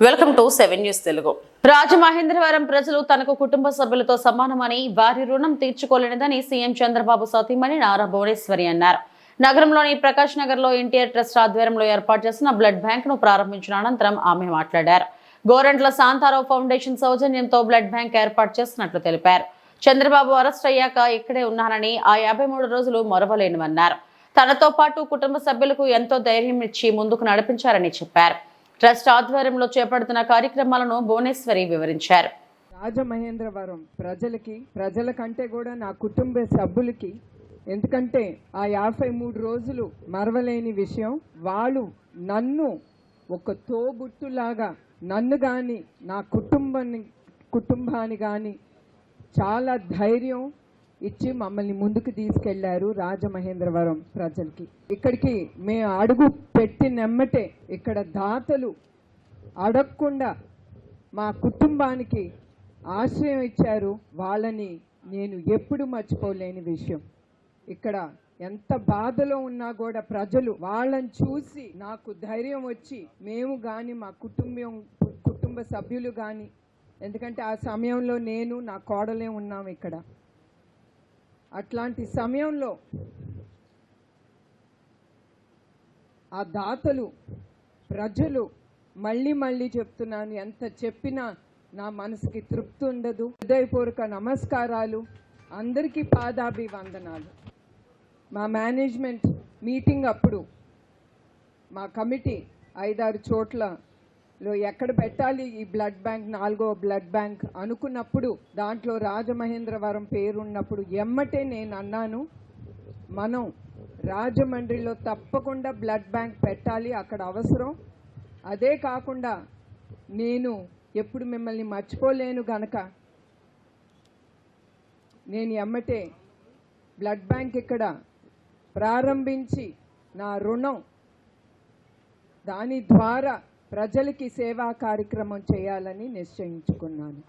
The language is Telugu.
Welcome to seven news Telugu. Rajamahendravaram ప్రజలు తనకు కుటుంబ సభ్యులతో సమానమని వారి రుణం తీర్చుకోలేనిదని సీఎం చంద్రబాబు సతీమణి నారా భువనేశ్వరి అన్నారు. నగరంలోని ప్రకాష్ నగర్లో ఎన్టీఆర్ ట్రస్ట్ ఆధ్వర్యంలో ఏర్పాటు చేసిన బ్లడ్ బ్యాంక్ను ప్రారంభించిన అనంతరం ఆమె మాట్లాడారు. గోరంట్ల శాంతారావు ఫౌండేషన్ సౌజన్యంతో బ్లడ్ బ్యాంక్ ఏర్పాటు చేస్తున్నట్లు తెలిపారు. చంద్రబాబు అరెస్ట్ అయ్యాక ఇక్కడే ఉన్నానని ఆ యాభై మూడు రోజులు మరవలేనివన్నారు. తనతో పాటు కుటుంబ సభ్యులకు ఎంతో ధైర్యం ఇచ్చి ముందుకు నడిపించారని చెప్పారు. ట్రస్ట్ ఆధ్వర్యంలో చేపడుతున్న కార్యక్రమాలను భువనేశ్వరి వివరించారు. రాజమహేంద్రవరం ప్రజలకి ప్రజల కంటే కూడా నా కుటుంబ సభ్యులకి ఎందుకంటే ఆ యాభై మూడు రోజులు మరవలేని విషయం వాళ్ళు నన్ను ఒక తోబుట్టులాగా నన్ను కానీ నా కుటుంబాన్ని కుటుంబాన్ని కానీ చాలా ధైర్యం ఇచ్చి మమ్మల్ని ముందుకు తీసుకెళ్ళారు రాజమహేంద్రవరం ప్రజలకి. ఇక్కడికి మేము అడుగు పెట్టి నెమ్మటే ఇక్కడ దాతలు అడగకుండా మా కుటుంబానికి ఆశ్రయం ఇచ్చారు. వాళ్ళని నేను ఎప్పుడు మర్చిపోలేని విషయం. ఇక్కడ ఎంత బాధలో ఉన్నా కూడా ప్రజలు వాళ్ళని చూసి నాకు ధైర్యం వచ్చి మేము కానీ మా కుటుంబం కుటుంబ సభ్యులు కానీ ఎందుకంటే ఆ సమయంలో నేను నా కోడలే ఉన్నాం ఇక్కడ. అట్లాంటి సమయంలో ఆ దాతలు ప్రజలు మళ్ళీ మళ్ళీ చెప్తున్నాను ఎంత చెప్పినా నా మనసుకి తృప్తి ఉండదు. హృదయపూర్వక నమస్కారాలు. అందరికీ పాదాభివందనాలు. మా మేనేజ్మెంట్ మీటింగ్ అప్పుడు మా కమిటీ ఐదారు చోట్ల లో ఎక్కడ పెట్టాలి ఈ బ్లడ్ బ్యాంక్ నాలుగో బ్లడ్ బ్యాంక్ అనుకున్నప్పుడు దాంట్లో రాజమహేంద్రవరం పేరున్నప్పుడు ఎమ్మటే నేను అన్నాను మనం రాజమండ్రిలో తప్పకుండా బ్లడ్ బ్యాంక్ పెట్టాలి అక్కడ అవసరం. అదే కాకుండా నేను ఎప్పుడు మిమ్మల్ని మర్చిపోలేను గనక నేను ఎమ్మటే బ్లడ్ బ్యాంక్ ఇక్కడ ప్రారంభించి నా రుణం దాని ద్వారా ప్రజలకి సేవా కార్యక్రమం చేయాలని నిశ్చయించుకున్నాను.